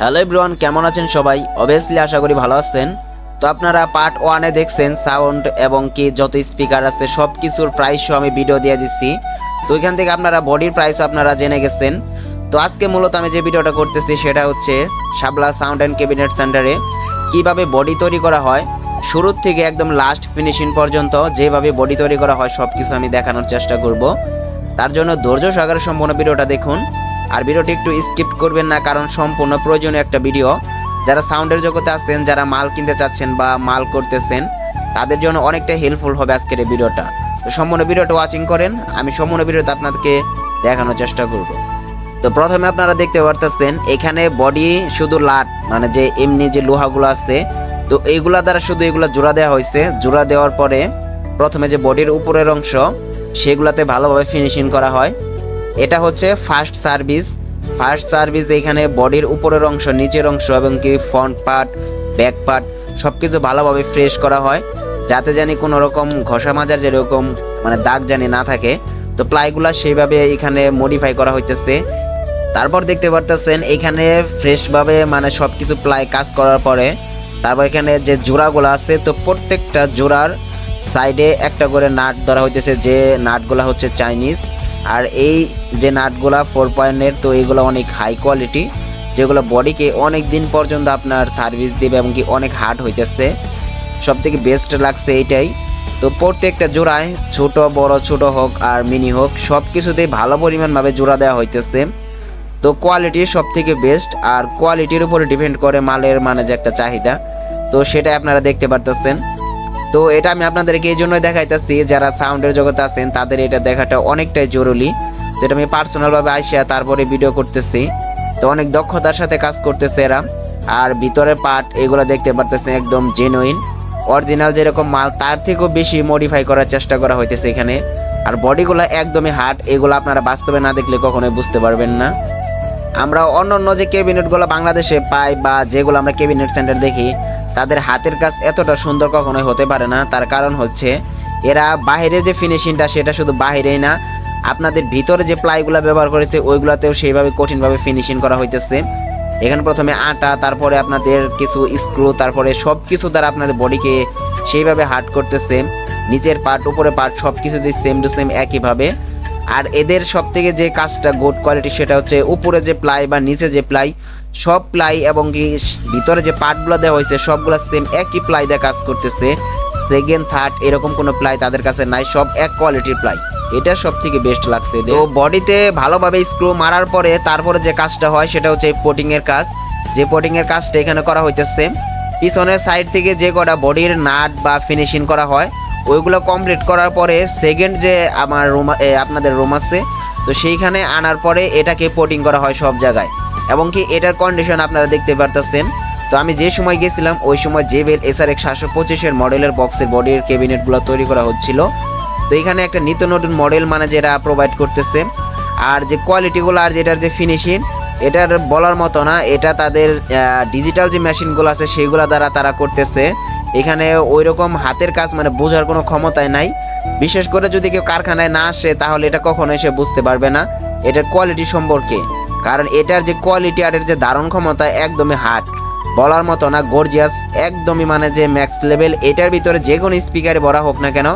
Hello everyone, কেমন আছেন সবাই? অবভিয়াসলি আশা করি ভালো আছেন। তো আপনারা পার্ট ওয়ানে দেখছেন সাউন্ড এবং কি যত স্পিকার আছে সব কিছুর প্রাইসও আমি ভিডিও দিয়ে দিচ্ছি। তো এখান থেকে আপনারা বডির প্রাইসও আপনারা জেনে গেছেন। তো আজকে মূলত আমি যে ভিডিওটা করতেছি সেটা হচ্ছে শাবলা সাউন্ড অ্যান্ড ক্যাবিনেট সেন্টারে কীভাবে বডি তৈরি করা হয়, শুরুর থেকে একদম লাস্ট ফিনিশিং পর্যন্ত যেভাবে বডি তৈরি করা হয় সব কিছু আমি দেখানোর চেষ্টা করব। তার জন্য ধৈর্য সহকারে সম্পূর্ণ ভিডিওটা দেখুন। আর ভিডিওটি একটু স্কিপ করবেন না, কারণ সম্পূর্ণ প্রয়োজনীয় একটা ভিডিও। যারা সাউন্ডের জগতে আছেন, যারা মাল কিনতে চাচ্ছেন বা মাল করতেছেন, তাদের জন্য অনেকটা হেল্পফুল হবে আজকের এই ভিডিওটা। তো সম্পূর্ণ ভিডিওটা ওয়াচিং করেন, আমি সম্পূর্ণ ভিডিওতে আপনাদেরকে দেখানোর চেষ্টা করব। তো প্রথমে আপনারা দেখতে পারতেছেন, এখানে বডি শুধু লাট মানে যে এমনি যে লোহাগুলো আছে, তো এইগুলা দ্বারা শুধু এগুলা জোড়া দেওয়া হয়েছে। জোড়া দেওয়ার পরে প্রথমে যে বডির উপরের অংশ, সেগুলাতে ভালোভাবে ফিনিশিং করা হয়। এটা হচ্ছে ফার্স্ট সার্ভিস ফার্স্ট সার্ভিস এখানে বডির উপরের অংশ, নিচের অংশ এবং কি ফ্রন্ট পার্ট ব্যাক পার্ট সব কিছু ভালোভাবে ফ্রেশ করা হয়। যাতে জানি কোনো রকম ঘষা মাজার যেরকম মানে দাগ জানি না থাকে। তো প্লাইগুলা সেইভাবে এখানে মডিফাই করা হইতেছে। তারপর দেখতে পারতেছেন এখানে ফ্রেশভাবে মানে সব কিছু প্লাই কাজ করার পরে, তারপর এখানে যে জোড়াগুলো আছে, তো প্রত্যেকটা জোড়ার সাইডে একটা করে নাট ধরা হইতেছে, যে নাটগুলো হচ্ছে চাইনিজ আর এই যে নাটগুলা ফোর পয়েন্টের তো এইগুলো অনেক হাই কোয়ালিটি যেগুলো বডিকে অনেক দিন পর্যন্ত আপনার সার্ভিস দেবে এবং কি অনেক হার্ড হইতেছে। সব থেকে বেস্ট লাগছে এইটাই। তো প্রত্যেকটা জোড়ায়, ছোট, বড়, ছোট হোক আর মিনি হোক সব কিছুতেই ভালো পরিমাণভাবে জোড়া দেওয়া হইতেছে। তো কোয়ালিটি সব থেকে বেস্ট আর কোয়ালিটির উপরে ডিপেন্ড করে মালের মানে যে একটা চাহিদা। তো সেটা আপনারা দেখতে পারতেছেন। তো এটা আমি আপনাদেরকে এই জন্যই দেখাইতেছি, যারা সাউন্ডের জগতে আছেন, তাদের এটা দেখাটা অনেকটাই জরুরি। তো এটা আমি পার্সোনালভাবে আসিয়া তারপরে ভিডিও করতেছি। তো অনেক দক্ষতার সাথে কাজ করতেছে এরা। আর ভিতরে পার্ট এগুলো দেখতে পারতেছেন, একদম জেনুইন অরিজিনাল যেরকম মাল, তার থেকেও বেশি মডিফাই করার চেষ্টা করা হইতেছে এখানে। আর বডিগুলো একদমই হার্ড এগুলো আপনারা বাস্তবে না দেখলে কখনোই বুঝতে পারবেন না। আমরা অন্য অন্য যে ক্যাবিনেটগুলো বাংলাদেশে পাই বা যেগুলো আমরা ক্যাবিনেট সেন্টার দেখি তাদের হাতের কাজ এতটা সুন্দর কখনোই হতে পারে না। তার কারণ হচ্ছে, এরা বাইরের যে ফিনিশিংটা সেটা শুধু বাইরেই না, আপনাদের ভিতরে যে প্লাইগুলো ব্যবহার করেছে, ওইগুলোতেও সেইভাবে কঠিনভাবে ফিনিশিং করা হইতেছে। এখানে প্রথমে আটা, তারপরে আপনাদের কিছু স্ক্রু তারপরে সব কিছু দ্বারা আপনাদের বডিকে সেইভাবে হার্ট করতেছে। নিচের পার্ট উপরে পার্ট সব কিছু দিয়ে সেম টু সেম একইভাবে। আর এদের সব থেকে যে কাজটা গুড কোয়ালিটি সেটা হচ্ছে উপরে যে প্লাই বা নিচে যে প্লাই সব প্লাই এবং কি ভিতরে যে পার্টগুলো দেওয়া হয়েছে, সবগুলো সেম একই প্লাই দিয়ে কাজ করতেছে। সেকেন্ড থার্ড এরকম কোনো প্লাই তাদের কাছে নাই, সব এক কোয়ালিটির প্লাই এটা সব থেকে বেস্ট লাগছে। তো বডিতে ভালোভাবে স্ক্রু মারার পরে তারপরে যে কাজটা হয়, সেটা হচ্ছে পোটিং এর কাজ। যে পোটিং এর কাজটা এখানে করা হইতেছে, পিছনের সাইড থেকে যে কটা বডির নাট বা ফিনিশিং করা হয় ওইগুলো কমপ্লিট করার পরে সেকেন্ড যে আমার রুম আপনাদের রুম আছে, তো সেইখানে আনার পরে এটাকে পোটিং করা হয় সব জায়গায়। এবং কি এটার কন্ডিশন আপনারা দেখতে পারতেছেন। তো আমি যে সময় গেছিলাম, ওই সময় জেবেল এসআর এক সাতশো পঁচিশের মডেলের বক্সের বডির ক্যাবিনেটগুলো তৈরি করা হচ্ছিল। তো এখানে একটা নিত্য নতুন মডেল মানে যেটা প্রোভাইড করতেছে। আর যে কোয়ালিটিগুলো আর যেটার যে ফিনিশিং এটার বলার মতো না, এটা তাদের ডিজিটাল যে মেশিনগুলো আছে, সেইগুলো দ্বারা তারা করতেছে। এখানে ওই রকম হাতের কাজ মানে বোঝার কোনো ক্ষমতায় নাই। বিশেষ করে যদি কেউ কারখানায় না আসে, তাহলে এটা কখনোই সে বুঝতে পারবে না এটার কোয়ালিটি সম্পর্কে। কারণ এটার যে কোয়ালিটি আর এর যে ধারণ ক্ষমতা একদমই হার্ড বলার মতো না গর্জিয়াস একদমই মানে যে ম্যাক্স লেভেল এটার ভিতরে যে কোনো স্পিকারে ভরা হোক না কেন,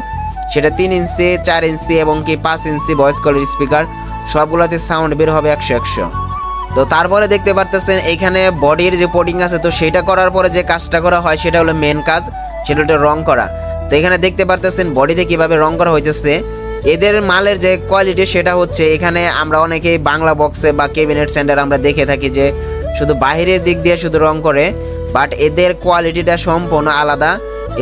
সেটা তিন ইঞ্চি, চার ইঞ্চি এবং কি পাঁচ ইঞ্চি ভয়েস কলের স্পিকার সবগুলোতে সাউন্ড বের হবে একশো একশো। তো তারপরে দেখতে পারতেছেন এখানে বডির যে পোটিং আছে, তো সেটা করার পরে যে কাজটা করা হয় সেটা হলো মেন কাজ, সেটা হলো রং করা। তো এখানে দেখতে পারতেছেন বডিতে কীভাবে রং করা হইতেছে। এদের মালের যে কোয়ালিটি সেটা হচ্ছে এখানে আমরা অনেকেই বাংলা বক্সে বা ক্যাবিনেট সেন্টার আমরা দেখে থাকি যে শুধু বাহিরের দিক দিয়ে শুধু রং করে বাট এদের কোয়ালিটিটা সম্পূর্ণ আলাদা।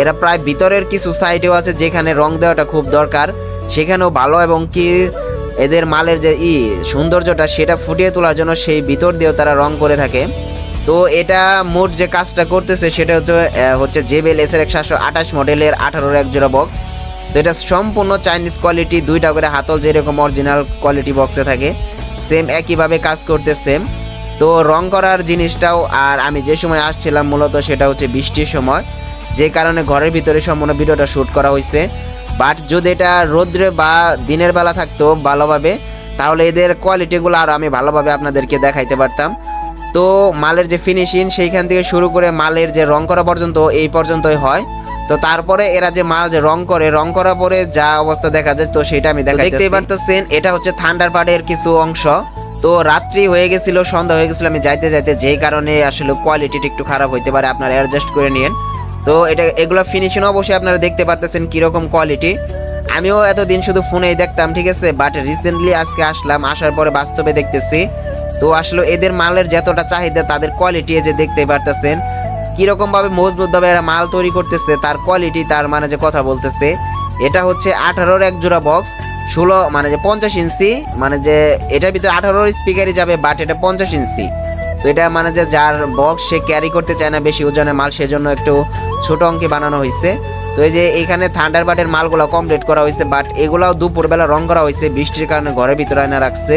এরা প্রায় ভিতরের কিছু সাইডেও আছে যেখানে রং দেওয়াটা খুব দরকার। সেখানেও ভালো এবং কি এদের মালের যে ই সৌন্দর্যটা, সেটা ফুটিয়ে তোলার জন্য সেই ভিতর দিয়েও তারা রং করে থাকে। তো এটা মোট যে কাজটা করতেছে, সেটা হচ্ছে হচ্ছে জেবেল এস এর এক সাতশো আঠাশ মডেলের আঠারোর এক জোড়া বক্স তো এটা সম্পূর্ণ চাইনিজ কোয়ালিটি দুইটা করে হাতল যেরকম অরিজিনাল কোয়ালিটি বক্সে থাকে সেম একইভাবে কাজ করতে সেম তো রং করার জিনিসটাও, আর আমি যে সময় আসছিলাম মূলত সেটা হচ্ছে বৃষ্টির সময়, যে কারণে ঘরের ভিতরে সম্পূর্ণ ভিডিওটা শ্যুট করা হয়েছে বাট যদি এটা রোদ্রে বা দিনের বেলা থাকতো ভালোভাবে তাহলে এদের কোয়ালিটিগুলো আর আমি ভালোভাবে আপনাদেরকে দেখাইতে পারতাম। তো তো মালের যে ফিনিশিং সেইখান থেকে শুরু করে মালের যে রং করা পর্যন্ত এই পর্যন্তই হয়। তো তারপরে এরা যে মাল যে রং করে রং করার পরে যা অবস্থা দেখা যায় তো সেটা আমি দেখা দেখতেই পারতেছেন এটা হচ্ছে থান্ডার পার্টের কিছু অংশ। তো রাত্রি হয়ে গেছিল সন্ধ্যা হয়ে গেছিল আমি যাইতে যাইতে যেই কারণে আসলে কোয়ালিটিটা একটু খারাপ হইতে পারে আপনারা অ্যাডজাস্ট করে নিন তো এটা, এগুলো ফিনিশিং অবশ্যই আপনারা দেখতে পারতেছেন কীরকম কোয়ালিটি আমিও এতদিন শুধু ফোনেই দেখতাম, ঠিক আছে? বাট রিসেন্টলি আজকে আসলাম, আসার পরে বাস্তবে দেখতেছি। তো আসলে এদের মালের যতটা চাহিদা, তাদের কোয়ালিটি যে দেখতে পারতেছেন কীরকম মজবুতভাবে মজবুত এরা মাল তৈরি করতেছে, তার কোয়ালিটি তার মানে যে কথা বলতেছে, এটা হচ্ছে আঠারোর এক জোড়া বক্স ষোলো মানে যে পঞ্চাশ ইঞ্চি মানে যে এটার ভিতরে আঠারোর স্পিকারই যাবে বাট এটা পঞ্চাশ ইঞ্চি তো এটা মানে যে যার বক্স সে ক্যারি করতে চায় না বেশি ওজনের মাল, সেজন্য একটু ছোট অঙ্কে বানানো হয়েছে তো এই যে এখানে থান্ডার বাটের মালগুলো কমপ্লিট করা হয়েছে বাট এগুলাও দুপুরবেলা রং করা হয়েছে বৃষ্টির কারণে ঘরের ভিতরে এনে রাখছে।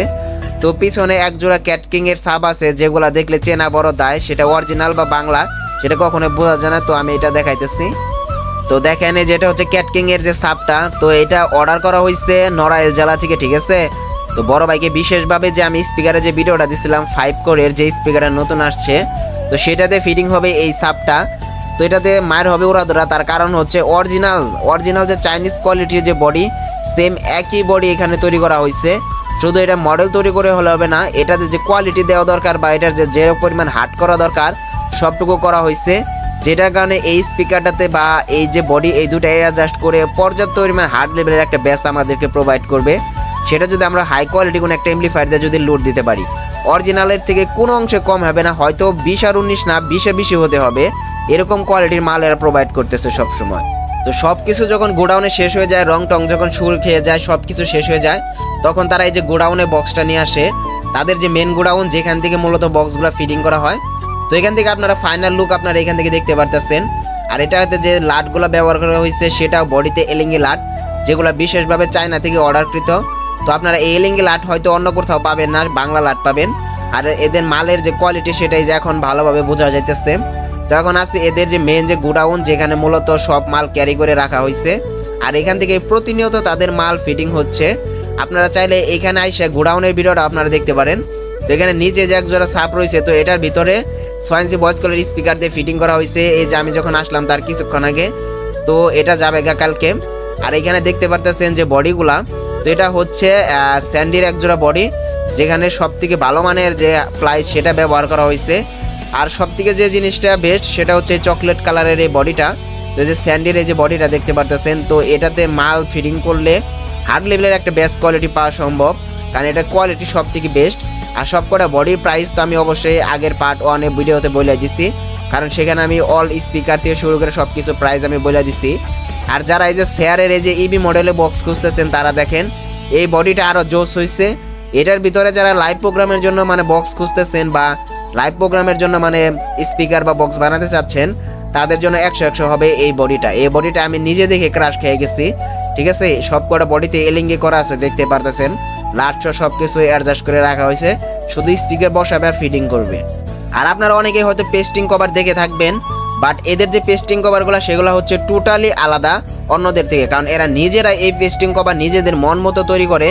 তো পিছনে এক জোড়া ক্যাটকিং এর সাব আছে, যেগুলা দেখলে চেনা বড় দায়, সেটা অরিজিনাল বা বাংলা, সেটা কখনো বোঝা যায় না, তো আমি এটা দেখাইতেছি। তো দেখেন যেটা হচ্ছে ক্যাটকিং এর যে সাপটা, তো এটা অর্ডার করা হয়েছে নড়াইল জেলা থেকে, ঠিক আছে? তো বড় ভাইকে বিশেষভাবে যে আমি স্পিকারে যে ভিডিওটা দিছিলাম ফাইভ কোরের যে স্পিকারে নতুন আসছে, তো সেটাতে ফিটিং হবে এই সাপটা। তো এটাতে মায়ের হবে ওরা ধরা তার কারণ হচ্ছে অরিজিনাল অরিজিনাল যে চাইনিজ কোয়ালিটির যে বডি সেম একই বডি এখানে তৈরি করা হয়েছে। শুধু এটা মডেল তৈরি করে হলে হবে না, এটাতে যে কোয়ালিটি দেওয়া দরকার বা এটার যে যে পরিমাণ হার্ড করা দরকার, সবটুকু করা হয়েছে। যেটার কারণে এই স্পিকারটাতে বা এই যে বডি এই দুটো অ্যাডজাস্ট করে পর্যাপ্ত পরিমাণ হার্ড লেভেলের একটা ব্যাস আমাদেরকে প্রোভাইড করবে। সেটা যদি আমরা হাই কোয়ালিটি কোনো একটা এমপ্লিফায়ার দিয়ে যদি লোড দিতে পারি। অরিজিনালের থেকে কোনো অংশে কম হবে না, হয়তো বিশ আর উনিশ না, বিশে বেশি হতে হবে। এরকম কোয়ালিটির মাল এরা প্রোভাইড করতেছে সবসময়। তো সব কিছু যখন গোডাউনে শেষ হয়ে যায়, রং টং যখন সুর খেয়ে যায় সব কিছু শেষ হয়ে যায়, তখন তারা এই যে গোডাউনে বক্সটা নিয়ে আসে, তাদের যে মেন গোডাউন, যেখান থেকে মূলত বক্সগুলো ফিটিং করা হয়, তো এখান থেকে আপনারা ফাইনাল লুক আপনারা এখান থেকে দেখতে পারতেছেন। আর এটাতে যে লাটগুলো ব্যবহার করা হয়েছে, সেটাও বডিতে এলিঙ্গি লাট, যেগুলো বিশেষভাবে চায়না থেকে অর্ডারকৃত তো আপনারা এই এলিঙ্গি লাট হয়তো অন্য কোথাও পাবেন না, বাংলা লাট পাবেন। আর এদের মালের যে কোয়ালিটি সেটাই যে এখন ভালোভাবে বোঝা যাইতেছে। তো এখন আছে এদের যে মেন যে গোডাউন, যেখানে মূলত সব মাল ক্যারি করে রাখা হয়েছে আর এখান থেকে প্রতিনিয়ত তাদের মাল ফিটিং হচ্ছে। আপনারা চাইলে এখানে আইসে গোডাউনের ভিডিওটা আপনারা দেখতে পারেন। তো এখানে নিচে যে এক জোড়া সাপ রয়েছে, তো এটার ভিতরে সোয়েন্সি ভয়েস কলের স্পিকার দিয়ে ফিটিং করা হয়েছে এই যে আমি যখন আসলাম তার কিছুক্ষণ আগে, তো এটা যাবে গা কালকে। আর এখানে দেখতে পারতেছেন যে বডিগুলা তো এটা হচ্ছে স্যান্ডির একজোড়া বডি, যেখানে সব থেকে ভালো মানের যে প্লাই সেটা ব্যবহার করা হয়েছে। আর সব থেকে যে জিনিসটা বেস্ট সেটা হচ্ছে চকলেট কালারের এই বডিটা। তো যে স্যান্ডির এই যে বডিটা দেখতে পারতেছেন, তো এটাতে মাল ফিটিং করলে হার্ড লেভেলের একটা বেস্ট কোয়ালিটি পাওয়া সম্ভব, কারণ এটা কোয়ালিটি সব থেকে বেস্ট আর সব কটা বডির প্রাইস তো আমি অবশ্যই আগের পার্ট ওয়ানে ভিডিওতে বলে দিছি, কারণ সেখানে আমি অল স্পিকার থেকে শুরু করে সব কিছু প্রাইস আমি বলে দিছি। আর যারা এই যে শেয়ারের এই যে ইবি মডেলে বক্স খুঁজতেছেন, তারা দেখেন, এই বডিটা আরও জোস হয়েছে এটার ভিতরে যারা লাইভ প্রোগ্রামের জন্য মানে বক্স খুঁজতেছেন বা লাইভ প্রোগ্রামের জন্য মানে স্পিকার বা বক্স বানাতে চাচ্ছেন, তাদের জন্য একশো একশো হবে এই বডিটা এই বডিটা আমি নিজে দেখে ক্রাশ খেয়ে গেছি, ঠিক আছে? সব কটা বডিতে এলিঙ্গে করা আছে, দেখতে পারতেছেন। লাটস সব কিছু অ্যাডজাস্ট করে রাখা হয়েছে, শুধু স্টিকে বসাবে আর ফিটিং করবে। আর আপনারা অনেকেই হয়তো পেস্টিং কভার দেখে থাকবেন বাট এদের যে পেস্টিং কভারগুলো সেগুলো হচ্ছে টোটালি আলাদা অন্যদের থেকে। কারণ এরা নিজেরা এই পেস্টিং কভার নিজেদের মন মতো তৈরি করে,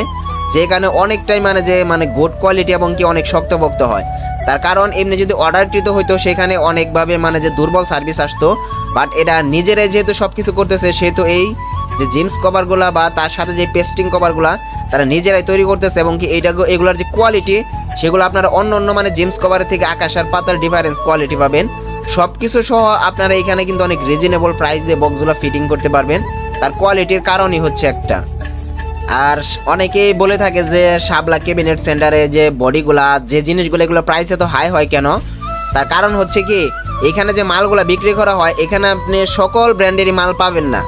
যেখানে অনেকটাই মানে যে মানে গুড কোয়ালিটি এবং কি অনেক শক্তভক্ত হয়। তার কারণ এমনি যদি অর্ডারকৃত হইতো, সেখানে অনেকভাবে মানে যে দুর্বল সার্ভিস আসতো। বাট এটা নিজেরাই যেহেতু সব কিছু করতেছে, সেহেতু এই যে জিন্স কভারগুলো বা তার সাথে যে পেস্টিং কভারগুলো তারা নিজেরাই তৈরি করতেছে এবং কি এইটা এগুলোর যে কোয়ালিটি সেগুলো আপনারা অন্য অন্য মানে জিন্স কভারের থেকে আকাশ আর পাতার ডিফারেন্স কোয়ালিটি পাবেন। সব কিছু সহ আপনারা এখানে কিন্তু অনেক রিজনেবল প্রাইসে বক্সগুলো ফিটিং করতে পারবেন। তার কোয়ালিটির কারণই হচ্ছে একটা। আর অনেকেই বলে থাকে যে শাবলা ক্যাবিনেট সেন্টারে যে বডিগুলা যে জিনিসগুলো, এগুলো প্রাইস এত হাই হয় কেন? তার কারণ হচ্ছে কি, এখানে যে মালগুলা বিক্রি করা হয়, এখানে আপনি সকল ব্র্যান্ডেরই মাল পাবেন না।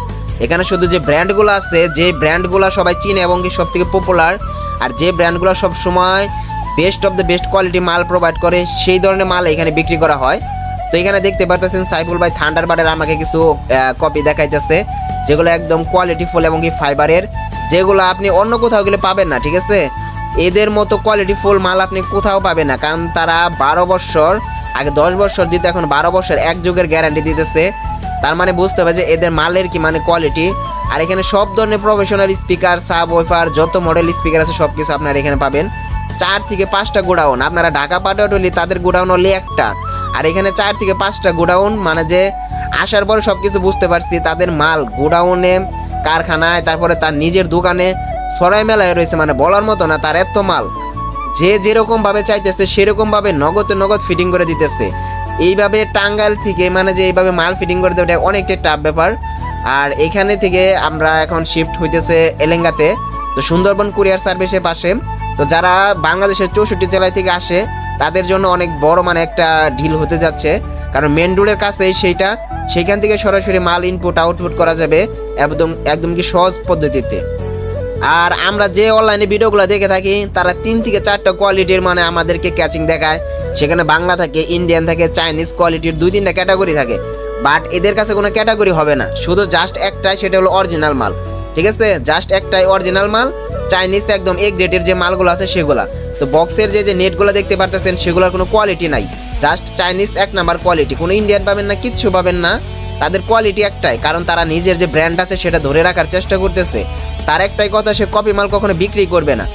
এখানে শুধু যে ব্র্যান্ডগুলো আছে, যে ব্র্যান্ডগুলো সবাই চিনে এবং কি সব থেকে পপুলার আর যে ব্র্যান্ডগুলো সব সময় best of the best quality মাল প্রোভাইড করে, সেই ধরনের মাল এখানে বিক্রি করা হয়। তো এখানে দেখতে পারতেছেন সাইফুল ভাই থান্ডারবার্ডের আমাকে কিছু কপি দেখাইতেছে, যেগুলো একদম কোয়ালিটি ফুল এবং কি ফাইবারের যেগুলো আপনি অন্য কোথাও গেলে পাবেন না, ঠিক আছে? এদের মতো কোয়ালিটি ফুল মাল আপনি কোথাও পাবেন না, কারণ তারা বারো বছর, আগে দশ বছর দিতে, এখন বারো বছর এক যুগের গ্যারান্টি দিতেছে। তার মানে বুঝতে হবে যে এদের মালের কি মানে কোয়ালিটি আর এখানে সব ধরনের প্রফেশনাল স্পিকার সাব ওয়েফার যত মডেল স্পিকার আছে সব কিছু আপনারা এখানে পাবেন। চার থেকে পাঁচটা গোডাউন, আপনারা ঢাকা পাটাটলি তাদের গোডাউন হলে একটা। আর এখানে চার থেকে পাঁচটা গোডাউন মানে যে আসার পরে সব কিছু বুঝতে পারছি, তাদের মাল গোডাউনে, কারখানায়, তারপরে তার নিজের দোকানে, সরাই মেলায় রয়েছে মানে বলার মতো না, তার এত মাল। যে যেরকম ভাবে চাইতেছে সেরকম ভাবে নগদে নগদ ফিটিং করে দিতেছে। এইভাবে টাঙ্গাইল থেকে মানে যে এইভাবে মাল ফিটিং করে দেওয়াটা অনেকটাই টাফ ব্যাপার। আর এখানে থেকে আমরা এখন শিফট হইতেছে এলেঙ্গাতে, তো সুন্দরবন কুরিয়ার সার্ভিসের পাশে। তো যারা বাংলাদেশের চৌষট্টি জেলায় থেকে আসে তাদের জন্য অনেক বড় মানে একটা ঢিল হতে যাচ্ছে। কারণ মেন রোডের কাছেই সেইটা সেখান থেকে সরাসরি মাল ইনপুট আউটপুট করা যাবে একদম একদম কি সহজ পদ্ধতিতে। আর আমরা যে অনলাইনে ভিডিওগুলো দেখে থাকি, তারা তিন থেকে চারটা কোয়ালিটির মানে আমাদেরকে ক্যাচিং দেখায়। সেখানে বাংলা থাকে ইন্ডিয়ান থাকে চাইনিজ কোয়ালিটির দুই তিনটা ক্যাটাগরি থাকে। বাট এদের কাছে কোনো ক্যাটাগরি হবে না। শুধু জাস্ট একটাই, সেটা হলো অরিজিনাল মাল। ঠিক আছে? জাস্ট একটাই অরিজিনাল মাল চাইনিজ একদম এক গ্রেডের যে মালগুলো আছে, সেগুলা। তো বক্সের যে যে নেটগুলো দেখতে পারতেছেন, সেগুলোর কোনো কোয়ালিটি নাই। জাস্ট চাইনিজ এক নাম্বার কোয়ালিটি কোনো ইন্ডিয়ান পাবেন না, কিচ্ছু পাবেন না। তাদের কোয়ালিটি একটাই, কারণ তারা নিজের যে ব্র্যান্ড আছে, সেটা ধরে রাখার চেষ্টা করতেছে। তার একটাই কথা, সে কপি মাল কখনো বিক্রি করবে না।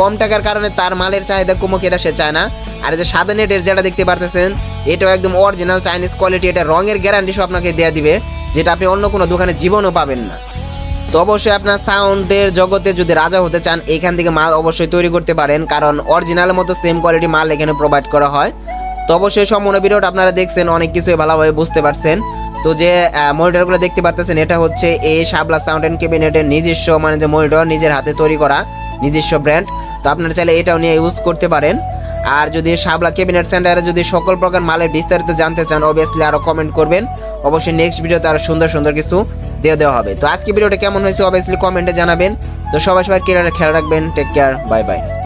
কম টাকার কারণে তার মালের চাহিদা কমুক, এটা সে চায় না। আর যে সাদা নেটের যেটা দেখতে পারতেছেন, এটাও একদম অরিজিনাল চাইনিজ কোয়ালিটি এটা রঙের গ্যারান্টি সব আপনাকে দেওয়া দিবে, যেটা আপনি অন্য কোনো দোকানে জীবনও পাবেন না। তো অবশ্যই আপনার সাউন্ডের জগতে যদি রাজা হতে চান, এখান থেকে মাল অবশ্যই তৈরি করতে পারেন, কারণ অরিজিনালের মতো সেম কোয়ালিটি মাল এখানে প্রোভাইড করা হয়। তো অবশ্যই সম্পূর্ণ ভিডিওটা আপনারা দেখছেন, অনেক কিছুই ভালোভাবে বুঝতে পারছেন। তো যে মনিটরগুলো দেখতে পারতেছেন, এটা হচ্ছে এই শাবলা সাউন্ড অ্যান্ড ক্যাবিনেটের নিজস্ব মানে যে মনিটর নিজের হাতে তৈরি করা নিজস্ব ব্র্যান্ড তো আপনারা চাইলে এটাও নিয়ে ইউজ করতে পারেন। আর যদি শাবলা ক্যাবিনেট সেন্টারে যদি সকল প্রকার মালের বিস্তারিত জানতে চান অবভিয়াসলি আরও কমেন্ট করবেন। অবশ্যই নেক্সট ভিডিওতে আরও সুন্দর সুন্দর কিছু দিয়ে দেওয়া হবে। তো আজকে ভিডিওটা কেমন হয়েছে অবভিয়াসলি কমেন্টে জানাবেন। তো সবাই সবাই কেয়ার খেয়াল রাখবেন। Take care bye bye